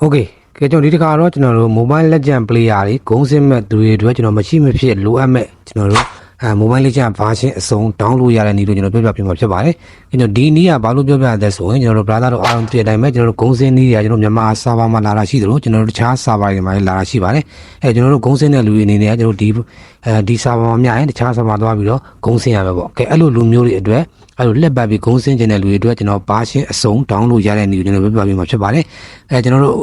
โอเคကဲကျွန်တော်ဒီတစ်ခါတော့ကျွန်တော်တို့ mobile legend player တွေဂုံးစင်းမဲ့သူတွေအတွက်ကျွန်တော်မရှိမဖြစ်လိုအပ်မဲ့ကျွန်တော်တို့ အဲ mobile legend version အစုံ download ရတဲ့နည်းလို့ကျွန်တော်ပြောပြပြမှာဖြစ်ပါတယ်။ကျွန်တော်ဒီနည်းကဘာလို့ပြောပြရလဲဆိုရင်ကျွန်တော်တို့ brother တို့အားလုံးသိတဲ့အတိုင်းပဲကျွန်တော်တို့ဂုံးစင်းနည်းတွေကကျွန်တော်မြန်မာ server မှာလာတာရှိသလိုကျွန်တော်တို့တခြား server တွေမှာလည်းလာတာရှိပါတယ်။အဲကျွန်တော်တို့ဂုံးစင်းတဲ့လူတွေအနေနဲ့ကျွန်တော်တို့ဒီအဲဒီ server မှာမြင်ရင်တခြား server မှာသွားပြီးတော့ဂုံးစင်းရမယ်ပေါ့။ကဲအဲ့လိုလူမျိုးတွေအတွက်အဲ့လိုလက်ပတ်ပြီးဂုံးစင်းခြင်းတဲ့လူတွေအတွက်ကျွန်တော် version အစုံ download ရတဲ့နည်းကိုကျွန်တော်ပြောပြပြမှာဖြစ်ပါတယ်။အဲကျွန်တော်တို့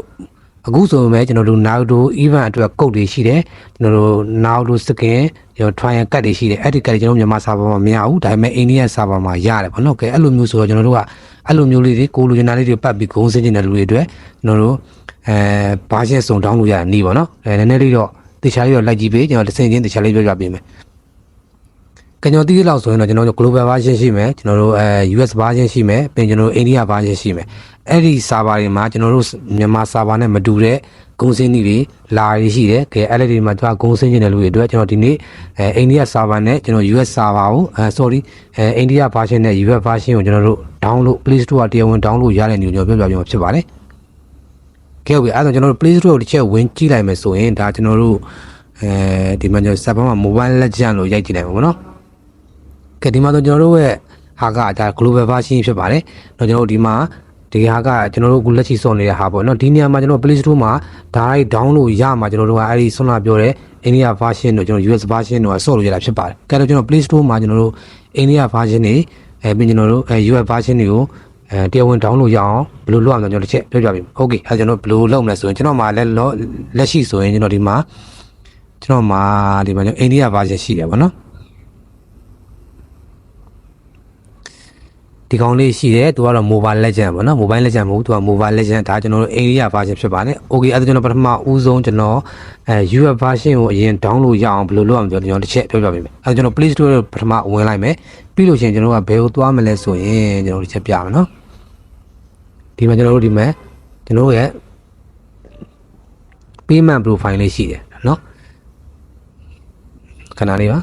အခုဆိုရင်ပဲကျွန်တော်တို့ Naruto event အတွက်ကုတ်တွေရှိတယ်ကျွန်တော်တို့ Naruto skin ကျွန်တော် trial ကတ်တွေရှိတယ်အဲ့ဒီကတ်တွေကျွန်တော်မြန်မာ server မှာမရဘူးဒါပေမဲ့ India server မှာရတယ်ဗောနော်ကဲအဲ့လိုမျိုးဆိုတော့ကျွန်တော်တို့ကအဲ့လိုမျိုးလေးတွေကိုလိုချင်တာလေးတွေပတ်ပြီးဂုံးစင်းနေတဲ့လူတွေအတွက်ကျွန်တော်တို့အဲဘာရှင်းစုံ download ရတဲ့နေပါနော်အဲနည်းနည်းလေးတော့တခြားလေးတော့လိုက်ကြည့်ပေးကျွန်တော်တစ်စင်ချင်းတခြားလေးပြောပြပေးမယ်ကကျွန်တော်တီးလောက်ဆိုရင်တော့ကျွန်တော်တို့ global version ရှိမယ်ကျွန်တော်တို့အဲ US version ရှိမယ်ပြီးကျွန်တော်တို့ India version ရှိမယ် အဲ့ဒီ server တွေမှာကျွန်တော်တို့မြန်မာ server နဲ့မတူတဲ့ဂုံစင်းတွေလာရရှိတယ်ကဲအဲ့ဒီတွေမှာကျွန်တော်ဂုံစင်းနေတဲ့လူတွေအတွက်ကျွန်တော်ဒီနေ့အဲ India server နဲ့ကျွန်တော် US server ကိုအဲ sorry အဲ India version နဲ့ US version ကိုကျွန်တော်တို့ download Play Store ကတရားဝင် download ရတဲ့နေကိုကျွန်တော်ပြောပြပြမှာဖြစ်ပါတယ်ကဲဟုတ်ပြီအဲ့ဒါကျွန်တော်တို့ Play Store ကိုတစ်ချက်ဝင်ကြည့်လိုက်မယ်ဆိုရင်ဒါကျွန်တော်တို့အဲဒီမှာကျွန်တော် server မှာ Mobile Legend လို့ရိုက်ကြည့်နိုင်မှာပေါ့နော်ကဲဒီမှာတော့ကျွန်တော်တို့ရဲ့ဟာကဒါ global version ဖြစ်ပါတယ်။တော့ကျွန်တော်တို့ဒီမှာ ဒီဟာကကျွန်တော်တို့အခုလက်ရှိစောင့်နေတဲ့ဟာပေါ့နော်ဒီနေရာမှာကျွန်တော် Play Store မှာ direct download ရမှာကျွန်တော်တို့ကအဲ့ဒီဆွမ်းလာပြောတဲ့ India version တို့ကျွန်တော် US version တို့ကစော့လို့ရတာဖြစ်ပါတယ်။ကဲတော့ကျွန်တော် Play Store မှာကျွန်တော်တို့ India version တွေအဲပြီးကျွန်တော်တို့အဲ US version တွေကိုအဲတရားဝင် download ရအောင်ဘယ်လိုလုပ်အောင်ကျွန်တော်တစ်ချက်ပြောပြပေးမယ်။ Okay အဲကျွန်တော်ဘယ်လိုလုပ်မလဲဆိုရင်ကျွန်တော်မှာလက်လက်ရှိဆိုရင်ကျွန်တော်ဒီမှာကျွန်တော်မှာဒီမှာကျွန်တော် India version ရှိတယ်ပေါ့နော်။ ဒီကောင်လေးရှိတယ်သူကတော့ mobile legend ပေါ့နော် mobile legend မဟုတ်သူက mobile legend ဒါကျွန်တော်တို့ area version ဖြစ်ပါတယ် okay အဲ့ဒါကျွန်တော်ပထမဦးဆုံးကျွန်တော်အဲ UF version ကိုအရင် download ရအောင်ဘယ်လိုလုပ်အောင်ကျွန်တော်တစ်ချက်ပြောပြပေးမယ်အဲ့ဒါကျွန်တော် play store ကိုပထမဝင်လိုက်မယ်ပြီးလို့ရှိရင်ကျွန်တော်ကဘယ်ကိုသွားမလဲဆိုရင်ကျွန်တော်တစ်ချက်ပြမယ်နော်ဒီမှာကျွန်တော်တို့ဒီမှာကျွန်တော်ရဲ့ payment profile လေးရှိတယ်နော်ခဏလေးပါ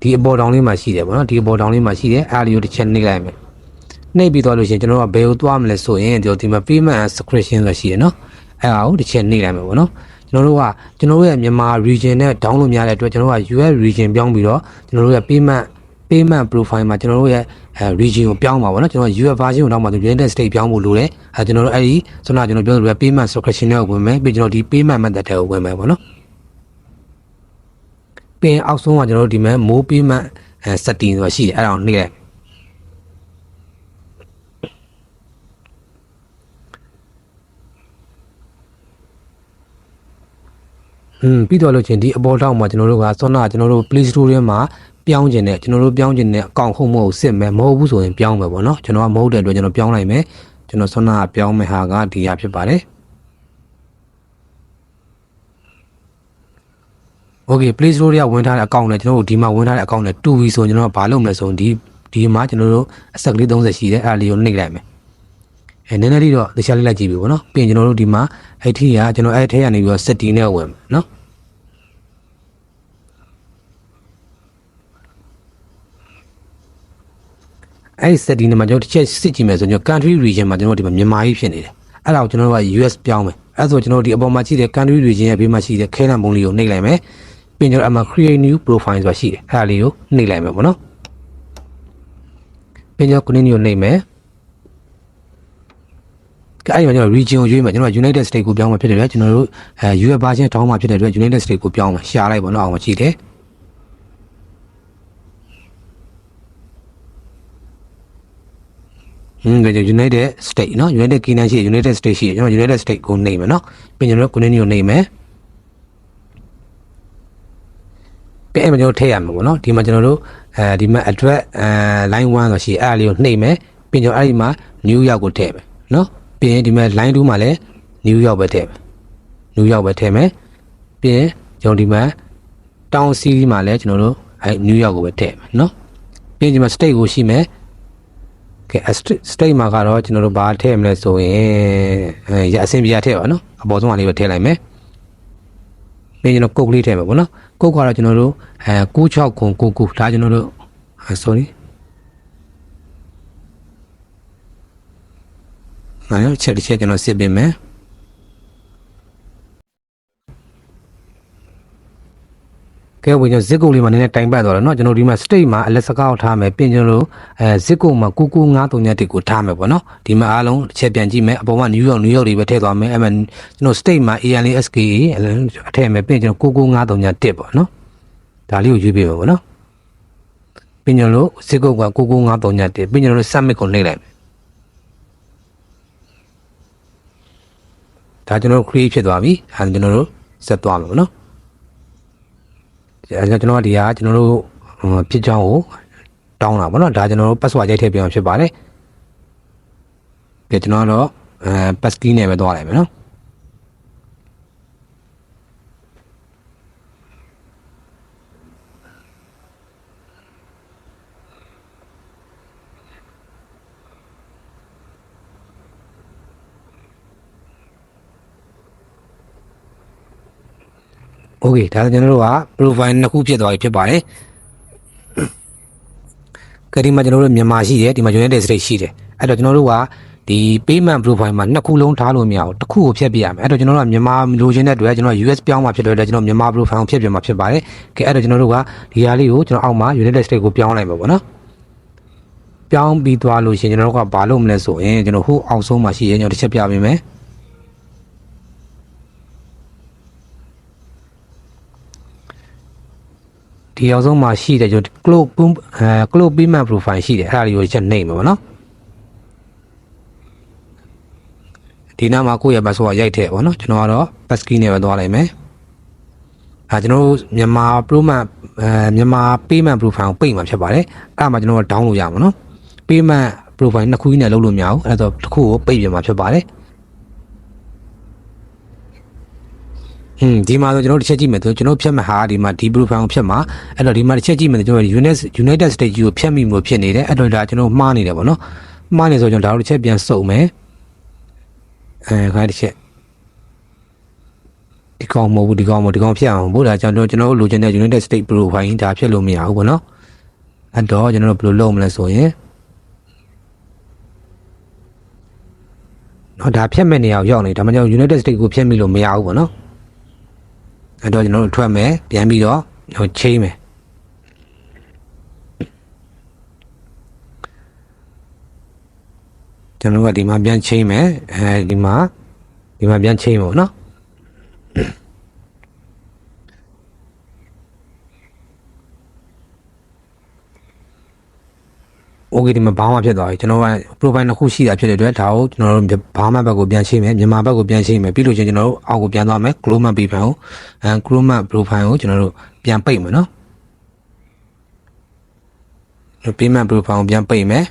ဒီအပေါ်တောင်လေးမှာရှိတယ်ဗောနော်ဒီအပေါ်တောင်လေးမှာရှိတယ်အားလေးကိုတစ်ချက်နှိပ်လိုက်မယ်နှိပ်ပြီးသွားလို့ရှိရင်ကျွန်တော်ကဘယ်ကိုသွားမလဲဆိုရင်ဒီဒီမှာ payment and subscription ဆိုတာရှိတယ်နော်အဲ့ဒါကိုတစ်ချက်နှိပ်လိုက်မယ်ဗောနော်ကျွန်တော်တို့ကကျွန်တော်တို့ရဲ့မြန်မာ region နဲ့ download များတဲ့အတွက်ကျွန်တော်တို့က US region ပြောင်းပြီးတော့ကျွန်တော်တို့ရဲ့ payment payment profile မှာကျွန်တော်တို့ရဲ့အဲ region ကိုပြောင်းပါဗောနော်ကျွန်တော် US version ကိုတော့မှ United States ပြောင်းဖို့လိုတယ်အဲကျွန်တော်တို့အဲ့ဒီဆိုတော့ကျွန်တော်ပြောသလိုပဲ payment subscription နဲ့ဝင်မယ်ပြီးကျွန်တော်ဒီ payment method တွေကိုဝင်မယ်ဗောနော် ပင်အောက်ဆုံးကကျွန်တော်တို့ဒီမှာမိုးပေးမှအဲ setting ဆိုတာရှိတယ်အဲ့ဒါကိုနှိပ်လိုက်อืมပြီးတော့လို့ချင်းဒီအပေါ်တောက်မှာကျွန်တော်တို့ကစောနာကျွန်တော်တို့ Play Store ထဲမှာပြောင်းကျင်တဲ့ကျွန်တော်တို့ပြောင်းကျင်တဲ့အကောင့်ဟုတ်မဟုတ်စစ်မယ်မဟုတ်ဘူးဆိုရင်ပြောင်းမယ်ပေါ့နော်ကျွန်တော်ကမဟုတ်တဲ့အတွက်ကျွန်တော်ပြောင်းလိုက်မယ်ကျွန်တော်စောနာကပြောင်းမယ်ဟာကဒီဟာဖြစ်ပါတယ် Okay Play Store တွေကဝင်ထားတဲ့အကောင့်နဲ့ကျွန်တော်တို့ဒီမှာဝင်ထားတဲ့အကောင့်နဲ့တူပြီဆိုရင်ကျွန်တော်ကဘာလုပ်မလဲဆိုရင်ဒီဒီမှာကျွန်တော်တို့အဆက်ကလေး30ရှိတယ်အဲ့ဒါလေးကိုနှိပ်လိုက်မယ်အဲနည်းနည်းလေးတော့တခြားလေးလိုက်ကြည့်ပြီပေါ့နော်ပြီးရင်ကျွန်တော်တို့ဒီမှာအဲ့ထီကကျွန်တော်အဲ့ထဲကနေပြီးတော့ setting နဲ့ဝင်မယ်နော်အဲ့ဒီ setting နဲ့မှာကျွန်တော်တစ်ချက်စစ်ကြည့်မယ်ဆိုရင်ကျွန်တော် country region မှာကျွန်တော်ဒီမှာမြန်မာကြီးဖြစ်နေတယ်အဲ့ဒါကိုကျွန်တော်တို့က US ပြောင်းမယ်အဲ့ဆိုကျွန်တော်ဒီအပေါ်မှာရှိတဲ့ country region ရဲ့ဘေးမှာရှိတဲ့ခဲနံပုံလေးကိုနှိပ်လိုက်မယ် ပြီးရင်ကျွန်တော်အမှ create new profile ဆိုတာရှိတယ်အဲ့ဒါလေးကိုနှိပ်လိုက်မယ်ပေါ့နော်ပြီးရင်ကျွန်တော် continue ကိုနှိပ်မယ်ကဲအဲ့ဒီမှာကျွန်တော် region ကိုရွေးမယ်ကျွန်တော် United States ကိုပြောင်းမှာဖြစ်တယ်ဗျာကျွန်တော်တို့အဲ US version တောင်းမှာဖြစ်တဲ့အတွက် United States ကိုပြောင်းမှာရှာလိုက်ပေါ့နော်အောင်မှာရှိတယ်ဟင်းဒါ United States เนาะ United Kingdom ရှိ United States ရှိကျွန်တော် United States ကိုနှိပ်မယ်เนาะပြီးကျွန်တော် continue ကိုနှိပ်မယ် ပြအဲ့မှာကျွန်တော်ထည့်ရမှာပေါ့နော်ဒီမှာကျွန်တော်တို့အဲဒီမှာ address အဲ line 1ဆိုရှိအဲ့အလေးကိုနှိပ်မယ်ပြီးကျွန်တော်အဲ့ဒီမှာ new york ကိုထည့်မယ်နော်ပြီးရင်ဒီမှာ line 2မှာလည်း new york ပဲထည့်မယ် new york ပဲထည့်မယ်ပြီးရင်ကျွန်တော်ဒီမှာ town city မှာလည်းကျွန်တော်တို့အဲ new york ကိုပဲထည့်မယ်နော်ပြီးရင်ဒီမှာ state ကိုရှိမယ်ကဲ state မှာကတော့ကျွန်တော်တို့ဘာထည့်မလဲဆိုရင်အဆင်ပြေရထည့်ပါနော်အပေါ်ဆုံးအလေးပဲထည့်လိုက်မယ်ပြီးရင်ကျွန်တော်ကုတ်ကလေးထည့်မယ်ပေါ့နော် ကုတ်ကတော့ကျွန်တော်တို့အဲ96ခု99ဒါကျွန်တော်တို့ sorry ငါရောချက်တစ်ချက်ကျွန်တော်စစ်ပြင်မယ် ကဲဝင်ကျွန်တော် zip code လေးမှာနည်းနည်းတိုင်ပတ်သွားတယ်เนาะကျွန်တော်ဒီမှာ state မှာ alert စကောက်ထားမယ်ပြင်ကျွန်တော်အဲ zip code မှာ99531ကိုထားမယ်ပေါ့เนาะဒီမှာအားလုံးတစ်ချက်ပြန်ကြည့်မယ်အပေါ်မှာ New York New York တွေပဲထည့်သွားမယ်အဲ့မှာကျွန်တော် state မှာ ALSKA အထည့်မယ်ပြင်ကျွန်တော်99531ပေါ့เนาะဒါလေးကိုရွေးပေးပါပေါ့เนาะပြင်ကျွန်တော် zip code က99531ပြင်ကျွန်တော် submit ကိုနှိပ်လိုက်မယ်ဒါကျွန်တော် create ဖြစ်သွားပြီအဲကျွန်တော်တို့ဆက်သွားမယ်ပေါ့เนาะ အဲ ကျွန်တော်ကဒီဟာကျွန်တော်တို့ဖြစ်ချောင်းကိုတောင်းတာပေါ့နော်ဒါကျွန်တော်တို့ password ရိုက်ထည့်ပြအောင်ဖြစ်ပါတယ်ကြကျွန်တော်တော့အဲ pass key နဲ့ပဲသွားလိုက်မယ်နော် OK ဒါဆိုကျွန်တော်တို့က profile နှစ်ခုဖြစ်သွားပြီဖြစ်ပါတယ်ကဲဒီမှာကျွန်တော်တို့မြန်မာရှိတယ်ဒီမှာ United States ရှိတယ်အဲ့တော့ကျွန်တော်တို့ကဒီ payment profile မှာနှစ်ခုလုံးထားလို့မရဘူးတစ်ခုကိုဖြတ်ပြရမယ်အဲ့တော့ကျွန်တော်တို့ကမြန်မာလိုချင်တဲ့အတွက်ကျွန်တော် US ပြောင်းมาဖြစ်လို့လည်းကျွန်တော်မြန်မာ profile ကိုဖြတ်ပြမှာဖြစ်ပါတယ်ကဲအဲ့တော့ကျွန်တော်တို့ကဒီဟာလေးကိုကျွန်တော်အောက်မှာ United States ကိုပြောင်းလိုက်မှာပေါ့နော်ပြောင်းပြီးသွားလို့ရှင်ကျွန်တော်တို့ကဘာလုပ်မလဲဆိုရင်ကျွန်တော်ဟိုအောက်ဆုံးမှာရှိရင်ကျွန်တော်တစ်ချက်ပြပေးမယ်။ ဒီအောင်ဆုံးမှာရှိတယ်ကျွန်တော် cloud boom အဲ cloud payment profile ရှိတယ်အဲ့ဒါလေးကိုချက်နှိမ့်မှာပေါ့နော်ဒီနားမှာကိုယ့်ရဲ့ password ရိုက်ထည့်ပေါ့နော်ကျွန်တော်ကတော့ passkey နဲ့ပဲသွားလိုက်မယ်အဲကျွန်တော်တို့မြန်မာ proman အဲမြန်မာ payment profile ကိုပိတ်မှာဖြစ်ပါတယ်အဲ့ဒါမှကျွန်တော်တို့ down လို့ရမှာနော် payment profile နှစ်ခုကြီးနဲ့လုပ်လို့မရဘူးအဲ့ဒါဆိုတစ်ခုကိုပိတ်ပြမှာဖြစ်ပါတယ် ဟင်းဒီမှာဆိုကျွန်တော်တို့တစ်ချက်ကြည့်မယ်ဆိုကျွန်တော်ဖြတ်မှာဟာဒီမှာဒီ profile ကိုဖြတ်မှာအဲ့တော့ဒီမှာတစ်ချက်ကြည့်မယ်ဆိုကျွန်တော် United United States ကြီးကိုဖြတ်မိလို့ဖြစ်နေတယ်အဲ့တော့ဒါကျွန်တော်မှားနေတယ်ပေါ့နော်မှားနေဆိုကျွန်တော်ဒါတို့တစ်ချက်ပြန်စုံမယ်အဲခိုင်းတစ်ချက်ဒီကောင်မဟုတ်ဘူးဒီကောင်မဟုတ်ဒီကောင်ဖြတ်အောင်ဘို့ဒါကျွန်တော်ကျွန်တော်တို့လိုချင်တဲ့ United States profile ဒါဖြတ်လို့မရဘူးပေါ့နော်အဲ့တော့ကျွန်တော်တို့ဘယ်လိုလုပ်မလဲဆိုရင်တော့ဒါဖြတ်မဲ့နေရာကိုရောက်နေဒါမှကျွန်တော် United States ကိုဖြတ်မိလို့မရဘူးပေါ့နော် အဲ့တော့ကျွန်တော်တို့ထွက်မယ်ပြန်ပြီးတော့ဟိုချိန်မယ်ကျွန်တော်ကဒီမှာပြန်ချိန်မယ်အဲဒီမှာဒီမှာပြန်ချိန်မယ်ပေါ့နော် โอเคဒီမှာဘာမှဖြစ်သွားပြီကျွန်တော်က profile နှစ်ခုရှိတာဖြစ်တဲ့အတွက်ဒါကိုကျွန်တော်တို့ဘာမှဘက်ကိုပြန်ချိန်မယ်မြန်မာဘက်ကိုပြန်ချိန်မယ်ပြီးလို့ချင်းကျွန်တော်တို့အောက်ကိုပြန်သွားမယ် Chroma profile ကိုအဲ Chroma profile ကိုကျွန်တော်တို့ပြန်ပိတ်မယ်နော် payment profile ကိုပြန်ပိတ်မယ်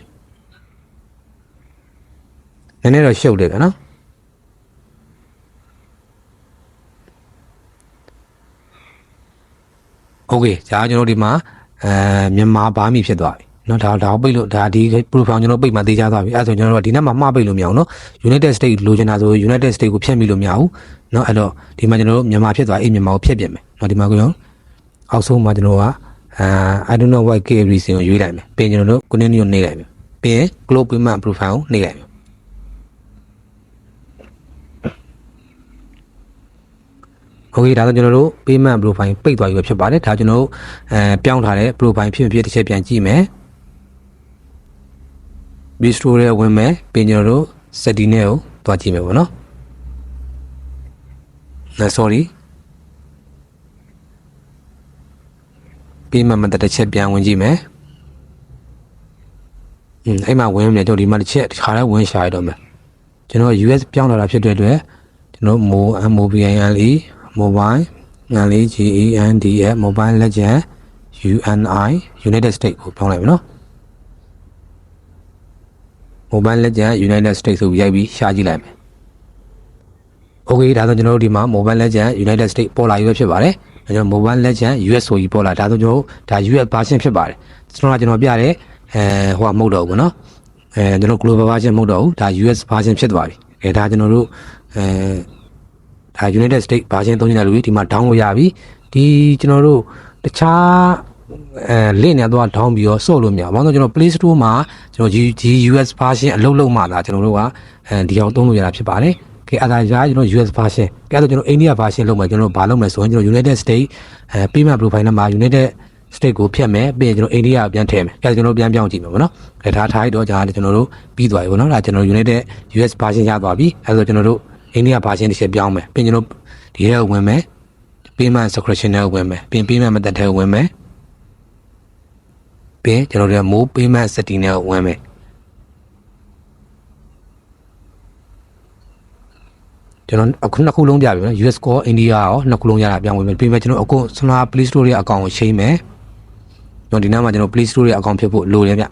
နည်းနည်းတော့ရှုပ်တယ်ဗျာနော်โอเคဒါကျွန်တော်ဒီမှာအဲမြန်မာဘာမီဖြစ်သွားပြီ เนาะဒါဒါကိုပိတ်လို့ဒါဒီ profile ကျွန်တော်ပိတ်မှသေးချသွားပြီအဲဒါဆိုကျွန်တော်တို့ကဒီနောက်မှာမှားပိတ်လို့မရအောင်เนาะ United States လိုချင်တာဆို United States ကိုဖြတ်မိလို့မရဘူးเนาะအဲ့တော့ဒီမှာကျွန်တော်တို့မြန်မာဖြစ်သွားအေးမြန်မာကိုဖြတ်ပြင်မယ်เนาะဒီမှာကိုရောအောက်ဆုံးမှာကျွန်တော်ကအာ I don't know what key reason ကိုရွေးလိုက်မယ်ပြီးရင်ကျွန်တော်တို့ continue ကိုနှိပ်လိုက်မယ်ပြီးရင် global payment profile ကိုနှိပ်လိုက်မယ်โอเคဒါဆိုကျွန်တော်တို့ payment profile ပိတ်သွားပြီပဲဖြစ်ပါတယ်ဒါကျွန်တော်တို့အဲပြောင်းထားတဲ့ profile ဖြစ်ဖြစ်တစ်ချက်ပြန်ကြည့်မယ် bistro ရဲ့ဝင်မယ်ပြီးကျွန်တော်တို့ setting နဲ့ကိုတွားကြည့်မယ်ပေါ့နော်။ no sorry ပြီးမှမတတစ်ချက်ပြန်ဝင်ကြည့်မယ်။อืมအဲ့မှာဝင်မယ်ကျွန်တော်ဒီမှာတစ်ချက်ခါလဲဝင်ရှာရတော့မယ်။ကျွန်တော် US ပြောင်းလာတာဖြစ်တဲ့အတွက်ကျွန်တော် mo mobile mobile GEND mobile legend UNI United States ကိုပြောင်းလိုက် မိုဘိုင်းလက်ကျန် United States ဆိုပြီးရိုက်ပြီးရှားကြည့်လိုက်မယ်။ Okay ဒါဆိုကျွန်တော်တို့ဒီမှာ Mobile Legend United States ပေါ်လာရွေးဖြစ်ပါတယ်။ကျွန်တော် Mobile Legend US ဆိုပြီးပေါ်လာဒါဆိုကျွန်တော်တို့ဒါ US version ဖြစ်ပါတယ်။ကျွန်တော်ကကျွန်တော်ပြတယ်အဲဟိုကမဟုတ်တော့ဘူးနော်။အဲကျွန်တော် Global version မဟုတ်တော့ဘူးဒါ US version ဖြစ်သွားပြီ။အဲဒါကျွန်တော်တို့အဲဒါ United States version သုံးနေတာလို့ဒီမှာ download ရပြီ။ဒီကျွန်တော်တို့တခြား အဲလင့်နေတော့ down ပြီးတော့ဆော့လို့မရဘူး။ဘာလို့လဲကျွန်တော် Play Store မှာကျွန်တော် US version အလုပ်လုပ်မှသာကျွန်တော်တို့ကအဲဒီအောင်သုံးလို့ရတာဖြစ်ပါတယ်ကဲအဲ့ဒါကြာကျွန်တော် US version ကဲအဲ့ဒါကျွန်တော် India version လုပ်မယ်ကျွန်တော်ဘာလုပ်မလဲဆိုရင်ကျွန်တော် United States အဲ payment profile နဲ့မှာ United States ကိုဖြတ်မယ်ပြီးရင်ကျွန်တော် India ကိုပြန်ထည့်မယ်ကဲကျွန်တော်ပြန်ပြောင်းကြည့်မယ်ပေါ့နော်ကဲဒါထားရတော့ကြာကျွန်တော်တို့ပြီးသွားပြီပေါ့နော်ဒါကျွန်တော် United US version ရသွားပြီအဲ့ဒါဆိုကျွန်တော်တို့ India version တစ်ချက်ပြောင်းမယ်ပြီးရင်ကျွန်တော်ဒီထဲကိုဝင်မယ် payment subscription နဲ့ဝင်မယ်ပြီးရင် payment method ထဲကိုဝင်မယ် ပြီးရင်ကျွန်တော်တို့ more payment setting နဲ့ဝင်မယ်ကျွန်တော်အခုနှစ်ခုလုံးပြပြီနော် US Core India ရောနှစ်ခုလုံးရတာပြောင်းဝင်မယ်ပြီးမှကျွန်တော်အခု Solar Play Store ရဲ့အကောင့်ကိုချိန်မယ်ကျွန်တော်ဒီနားမှာကျွန်တော် Play Store ရဲ့အကောင့်ဖြစ်ဖို့လိုတယ်ဗျ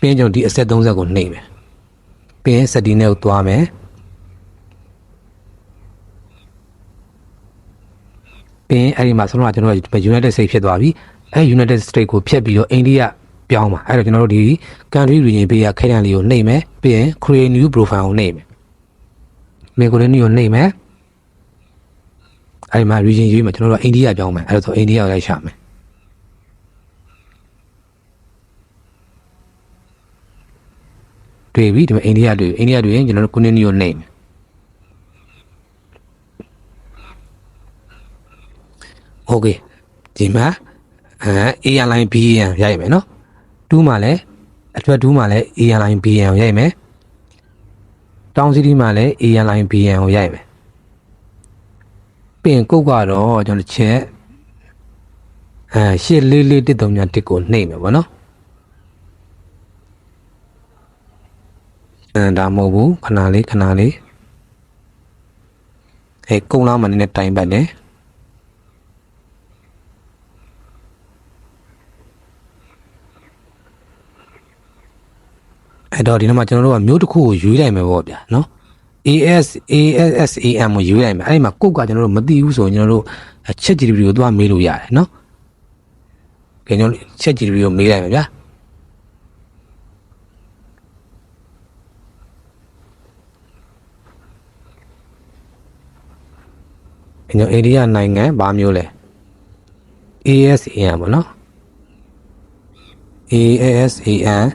ပြီးရင်ကျွန်တော်ဒီ asset 30ကိုနှိပ်မယ်ပြီးရင် setting နဲ့ကိုသွားမယ် ပြီးရင်အဲ့ဒီမှာဆိုတော့ကျွန်တော်က United States ဖြစ်သွားပြီအဲ့ United States ကိုဖြတ်ပြီးတော့ India ပြောင်းပါအဲ့တော့ကျွန်တော်တို့ဒီ country region ပေးရခိုင်တန်လေးကိုနှိပ်မယ်ပြီးရင် create new profile ကိုနှိပ်မယ်မေကိုလည်း new ကိုနှိပ်မယ်အဲ့ဒီမှာ region ရွေးမှာကျွန်တော်တို့အိန္ဒိယပြောင်းမယ်အဲ့ဒါဆိုအိန္ဒိယကိုလိုက်ရှာမယ်တွေ့ပြီဒီမှာအိန္ဒိယတွေ့အိန္ဒိယတွေ့ရင်ကျွန်တော်တို့ continue ကိုနှိပ်မယ် โอเคဒီမှာအဲ airline BN ရိုက်မယ်နော်2မှာလည်းအထွက်2မှာလည်း airline BN ကိုရိုက်မယ်တောင်စီတီမှာလည်း airline BN ကိုရိုက်မယ်ပြင်ကုတ်ကတော့ကျွန်တော်ချက်အဲရှစ်လေးလေးတစ်တုံညာတစ်ကိုနှိမ့်မယ်ဗောနော်အဲဒါမဟုတ်ဘူးခဏလေးခဏလေးအဲကုန်းလာမှနည်းနည်းတိုင်ပတ်တယ် အဲ့တော့ဒီနေ့မှာကျွန်တော်တို့ကမျိုးတစ်ခုကိုရွေးလိုက်မယ်ပေါ့ဗျာနော် AS ASSAM ကိုရွေးလိုက်မယ်အဲ့ဒီမှာကုတ်ကကျွန်တော်တို့မသိဘူးဆိုရင်ကျွန်တော်တို့ချက် GDP ကိုသွားမေးလို့ရတယ်နော်ကဲကျွန်တော်ချက် GDP ကိုမေးလိုက်မယ်ဗျာကျွန်တော်အိန္ဒိယနိုင်ငံဘာမျိုးလဲ ASAM ပေါ့နော် ASAM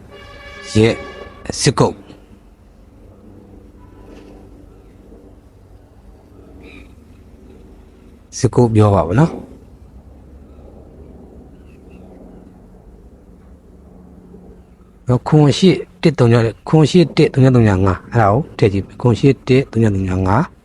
ရဲ့ စစ်ကုတ်စစ်ကုတ်ပြောပါဗောနော်တော့ခွန်ရှိ1 3ခွန်ရှိ1 3 3 5အဲ့ဒါကိုထည့်ကြည့်ခွန်ရှိ1 3 3 5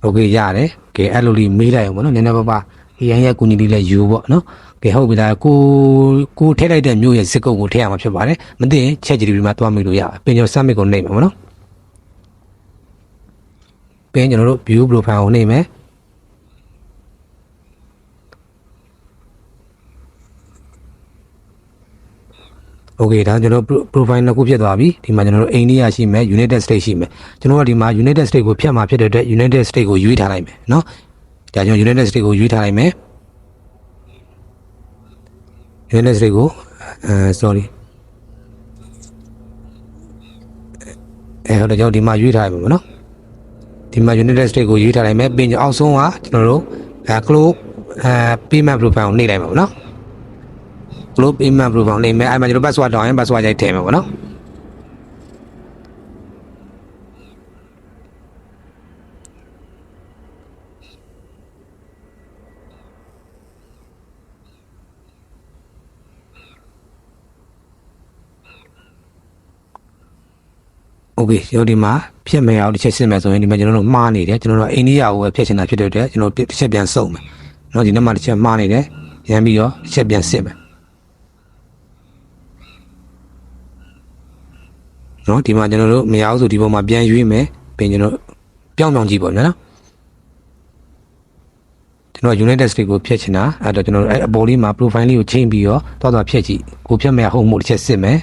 โอเคရတယ်ကဲအဲ့လိုလေးမေးလိုက်အောင်ဗောနော်နည်းနည်းပါးပါး ဒီရန်ရဲ့ကူညီလေးလည်းယူပေါ့နော်ကဲဟုတ်ပြီလားကိုကိုထည့်လိုက်တဲ့မျိုးရဲ့စစ်ကုတ်ကိုထည့်ရမှာဖြစ်ပါတယ်မသိရင်ချက် GDP မှာတွားမိလို့ရပင်ကျော် summit ကိုနှိပ်မှာပေါ့နော်ပင်ကျွန်တော်တို့ view profile ကိုနှိပ်မယ်โอเคဒါကျွန်တော် profile နှစ်ခုဖြစ်သွားပြီဒီမှာကျွန်တော်တို့အိန္ဒိယရှိမယ် United States ရှိမယ်ကျွန်တော်ကဒီမှာ United States ကိုဖြတ်မှာဖြစ်တဲ့အတွက် United States ကိုရွေးထားလိုက်မယ်เนาะ ဒါကျွန်တော် United States ကိုရွေးထားလိုက်မယ် United States ကိုအဲ sorry အဲဟုတ်တယ်ကျွန်တော်ဒီမှာရွေးထားလိုက်မယ်ဗောနော်ဒီမှာ United States ကိုရွေးထားလိုက်မယ်ပြီးရင်အောက်ဆုံးကကျွန်တော်တို့အဲ close အဲ payment profile ကိုနှိပ်လိုက်မှာဗောနော် close payment profile နှိပ်မယ်အဲ့မှာကျွန်တော် password တောင်းရင် password ရိုက်ထည့်မယ်ဗောနော် โอเคကျွန်တော်ဒီမှာဖြတ်မယ်အောင်တစ်ချက်စစ်မယ်ဆိုရင်ဒီမှာကျွန်တော်တို့မှားနေတယ်ကျွန်တော်တို့အိန္ဒိယကိုပဲဖြတ်ချင်တာဖြစ်တဲ့အတွက်ကျွန်တော်တစ်ချက်ပြန်စုံမယ်เนาะဒီနေ့မှာတစ်ချက်မှားနေတယ်ရမ်းပြီးတော့တစ်ချက်ပြန်စစ်မယ်เนาะဒီမှာကျွန်တော်တို့မရအောင်ဆိုဒီပုံမှာပြန်ရွေးမယ်ပြင်ကျွန်တော်ပြောင်းပြောင်းကြည့်ပေါ့နော်ကျွန်တော် United States ကိုဖြတ်ချင်တာအဲ့တော့ကျွန်တော်အဲ့အပေါ်လေးမှာ profile လေးကိုချိန်ပြီးတော့သွားသွားဖြတ်ကြည့်ကိုဖြတ်မယ်ဟုတ်မှုတစ်ချက်စစ်မယ်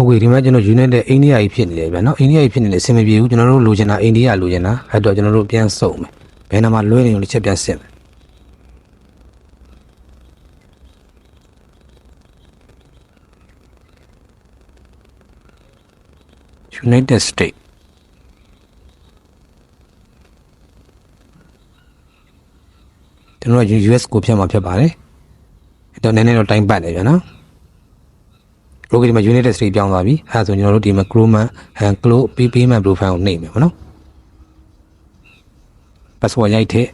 ဟုတ်ကဲ့ဒီမှာကျွန်တော်ယူနေတဲ့အိန္ဒိယကြီးဖြစ်နေတယ်ဗျာနော်အိန္ဒိယကြီးဖြစ်နေတယ်အဆင်မပြေဘူးကျွန်တော်တို့လိုချင်တာအိန္ဒိယလိုချင်တာအဲ့တော့ကျွန်တော်တို့ပြန်စုံမယ်ဘယ်နာမှာလွဲနေလို့တစ်ချက်ပြန်စစ်မယ် United States ကျွန်တော်က US ကိုဖြတ်မှာဖြစ်ပါတယ်အဲ့တော့နည်းနည်းတော့တိုင်းပတ်နေပြန်နော် Rocket ဒီမှာ unit test တွေပြောင်းသွားပြီအဲဒါဆိုကျွန်တော်တို့ဒီမှာ Chrome and Close payment profile ကိုနှိပ်မယ်ပေါ့နော် password ရိုက်ထည့်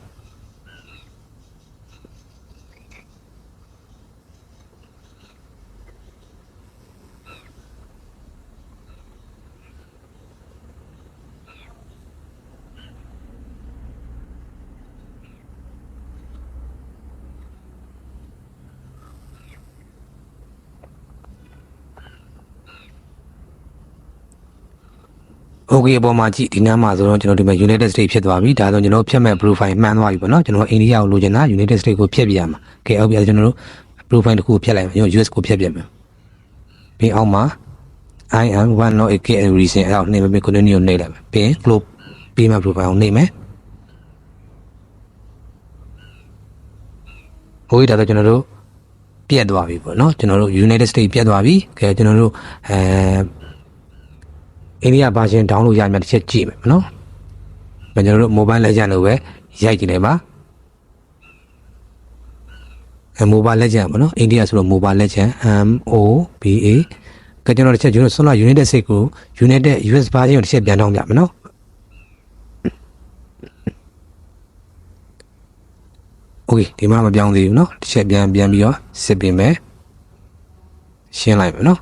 okay အပေါ်မှာကြည့်ဒီနားမှာဆိုတော့ကျွန်တော်ဒီမှာ United States ဖြစ်သွားပြီဒါဆိုကျွန်တော်ဖြတ်မဲ့ profile မှန်သွားပြီပေါ့နော်ကျွန်တော်အိန္ဒိယကိုလိုချင်တာ United States ကိုဖြတ်ပြရမှာ okay ဟုတ်ပြီကျွန်တော်တို့ profile တစ်ခုဖြတ်လိုက်မယ်ကျွန်တော် US ကိုဖြတ်ပြမယ်ပြီးအောင်မှာ I am one not a key reason အဲ့တော့နေမယ် continue ကိုနေလိုက်မယ်ပြီးရင် globe ပြီးမှ profile ကိုနေမယ်ဟိုဒါတော့ကျွန်တော်တို့ပြက်သွားပြီပေါ့နော်ကျွန်တော်တို့ United States ပြက်သွားပြီကဲကျွန်တော်တို့အဲ အိန္ဒိယဘာရှင်ဒေါင်းလို့ရမယ်တစ်ချက်ကြည့်မယ်နော်။ကျွန်တော်တို့ mobile legend လို့ပဲရိုက်ကြည့်လိုက်ပါ။အဲ mobile legend ပေါ့နော်။အိန္ဒိယဆိုတော့ mobile legend M O B A ကကျွန်တော်တစ်ချက်ကျွန်တော်ဆွမ်းလာ United States ကို United US ဘာရှင်ကိုတစ်ချက်ပြန်တောင်းပြမယ်နော်။โอเคဒီမှာမပြောင်းသေးဘူးเนาะတစ်ချက်ပြန်ပြန်ပြီးတော့စစ်ပြင်မယ်ရှင်းလိုက်မယ်เนาะ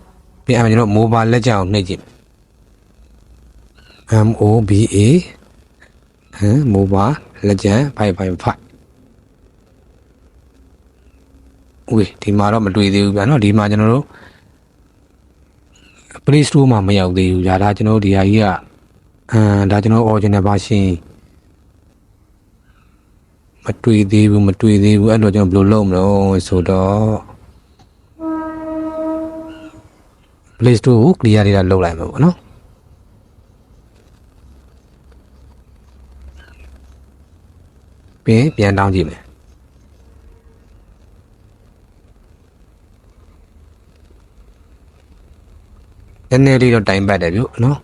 ပြန်အဲ့ကျွန်တော် mobile legend ကိုနှိပ်ကြည့် မယ် M O B A ဟမ် mobile legend 555ဦးဒီမှာတော့မတွေ့သေးဘူးဗျာနော်ဒီမှာကျွန်တော်တို့ Play Store မှာမရောက်သေးဘူးညာဒါကျွန်တော်တို့ဒီဟာကြီးကအမ်ဒါကျွန်တော် original version မတွေ့သေးဘူးမတွေ့သေးဘူးအဲ့တော့ကျွန်တော်ဘယ်လိုလုပ်မလို့ဆိုတော့ Play Store ကို clear လေးလုပ်လိုက်မှာပေါ့နော် ပြီးပြန်တောင်းကြည့်မယ်နည်းနည်းလေးတော့တိုင်ပတ်တယ်ဗျနော်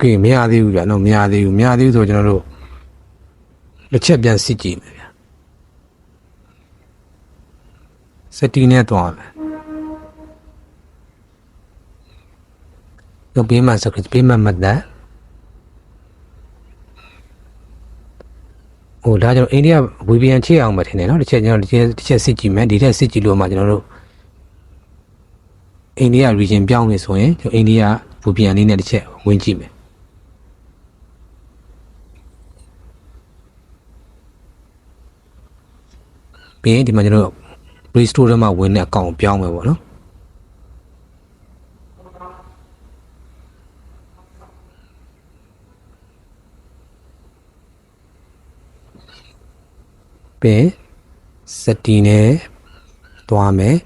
ကင်မရသေးဘူးဗျာနော်မရသေးဘူးမရသေးဘူးဆိုကျွန်တော်တို့လက်ချက်ပြန်စစ်ကြည့်မယ်ဗျာစတီနဲ့တွားမယ်တော့ဘေးမှာစကဘေးမှာမတန်ဟိုဒါကျွန်တော်အိန္ဒိယ VPN ချိအောင်မထင်နဲ့နော်တစ်ချက်ကျွန်တော်တစ်ချက်တစ်ချက်စစ်ကြည့်မယ်ဒီထက်စစ်ကြည့်လို့မှကျွန်တော်တို့အိန္ဒိယ region ပြောင်းနေဆိုရင်ကျွန်တော်အိန္ဒိယ VPN လေးနဲ့တစ်ချက်ဝင်ကြည့်မယ် ပြီးရင်ဒီမှာကျွန်တော်တို့ Play Store ထဲမှာဝင်တဲ့အကောင့်ပြောင်းမယ်ပေါ့နော်ပြီးရင်စတီနဲ့တွားမယ်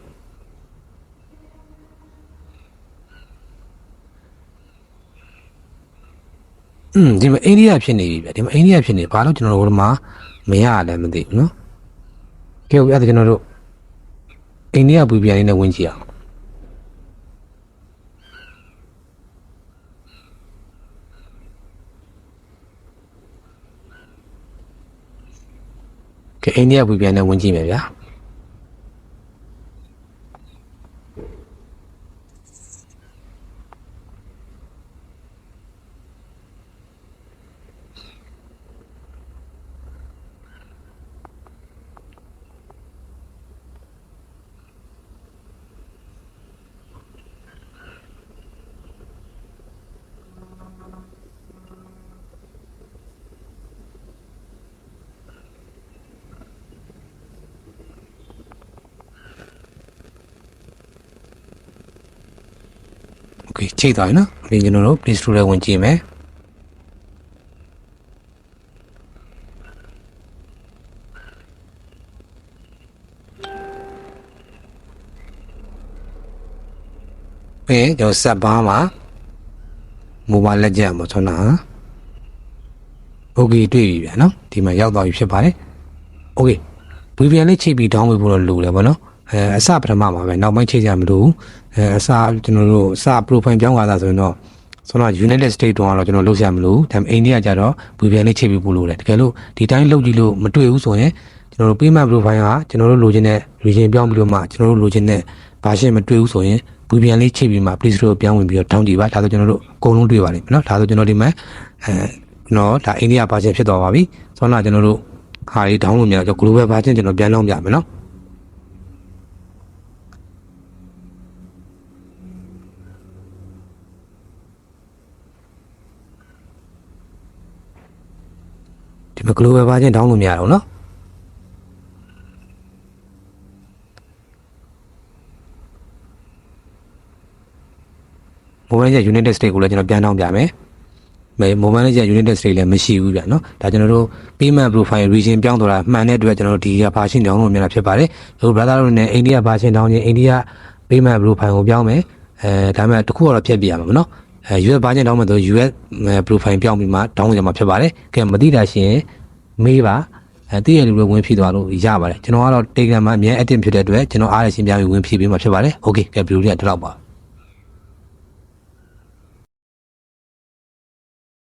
อืมဒီမှာအိန္ဒိယဖြစ်နေပြီဗျဒီမှာအိန္ဒိယဖြစ်နေဘာလို့ကျွန်တော်တို့ကမှမရလည်းမသိဘူးเนาะ ကဲအဲ့ဒါကျွန်တော်တို့အိန္ဒိယပူပြန်လေးနဲ့ဝင်ကြည့်အောင်ကဲအိန္ဒိယပူပြန်နဲ့ဝင်ကြည့်မယ်ဗျာ okay ချိန်သွားပြီနော်ဒီကျွန်တော်တို့ Play Store ထဲဝင်ကြည့်မယ်ပြီးရင်ကျွန်တော်ဆက်ပါမှာ mobile legend မှာကျွန်တော် okay တွေ့ပြီဗျာနော်ဒီမှာရောက်သွားပြီဖြစ်ပါတယ် okay VPN လေးချိန်ပြီး download ဖို့တော့လိုတယ်ဗောနော် အဲအစပထမမှာပဲနောက်ပိုင်းချိန်ကြမလို့အဲအစကျွန်တော်တို့အစ profile ပြောင်းသွားတာဆိုရင်တော့ဆိုတော့ United States တုန်းကတော့ကျွန်တော်လုပ်ရမလို့ဒါပေမဲ့အိန္ဒိယကျတော့ VPN လေးချိန်ပြီးပို့လို့တယ်တကယ်လို့ဒီတိုင်းလုပ်ကြည့်လို့မတွေ့ဘူးဆိုရင်ကျွန်တော်တို့ payment profile ကကျွန်တော်တို့လိုချင်တဲ့ region ပြောင်းပြီးတော့မှကျွန်တော်တို့လိုချင်တဲ့ version မတွေ့ဘူးဆိုရင် VPN လေးချိန်ပြီးမှ Play Store ကိုပြောင်းဝင်ပြီးတော့ down ကြည့်ပါဒါဆိုကျွန်တော်တို့အကုန်လုံးတွေ့ပါလိမ့်မယ်နော်ဒါဆိုကျွန်တော်ဒီမှာအဲကျွန်တော်ဒါအိန္ဒိယ version ဖြစ်သွားပါပြီဆိုတော့ကျွန်တော်တို့ဟာလေး down လို့မြင်တော့ကျွန်တော် global version ကျွန်တော်ပြန်လုံးပြမယ်နော်ဒီ မှာ global version down လို့မရတော့ဘူးနော်မိုဘိုင်းရဲ့ United States ကိုလည်းကျွန်တော်ပြန်တောင်းပြမယ်။မဲမိုဘိုင်းရဲ့ United States လည်းမရှိဘူးဗျာနော်။ဒါကျွန်တော်တို့ payment profile region ပြောင်းသွားတာမှန်တဲ့အတွက်ကျွန်တော်တို့ဒီက version တောင်းလို့မြန်တာဖြစ်ပါတယ်။တို့ brother တို့နဲ့အိန္ဒိယ version တောင်းခြင်းအိန္ဒိယ payment profile ကိုပြောင်းမယ်။အဲဒါမှတခုတော့ဖြတ်ပြရမှာမနော်။အဲ US version တောင်းမယ်ဆို US profile ပြောင်းပြီးမှတောင်းကြမှာဖြစ်ပါတယ်။ကဲမသိတာရှင်မေးပါအဲတည့်ရလူတွေဝင်ဖြည့်သွားလို့ရပါတယ်ကျွန်တော်ကတော့ Telegram မှာအများ active ဖြစ်တဲ့အတွက်ကျွန်တော်အားရရှင်းပြပြီးဝင်ဖြည့်ပေးမှာဖြစ်ပါတယ်။ Okay ကဲဗီဒီယိုလေးကဒီလောက်ပါ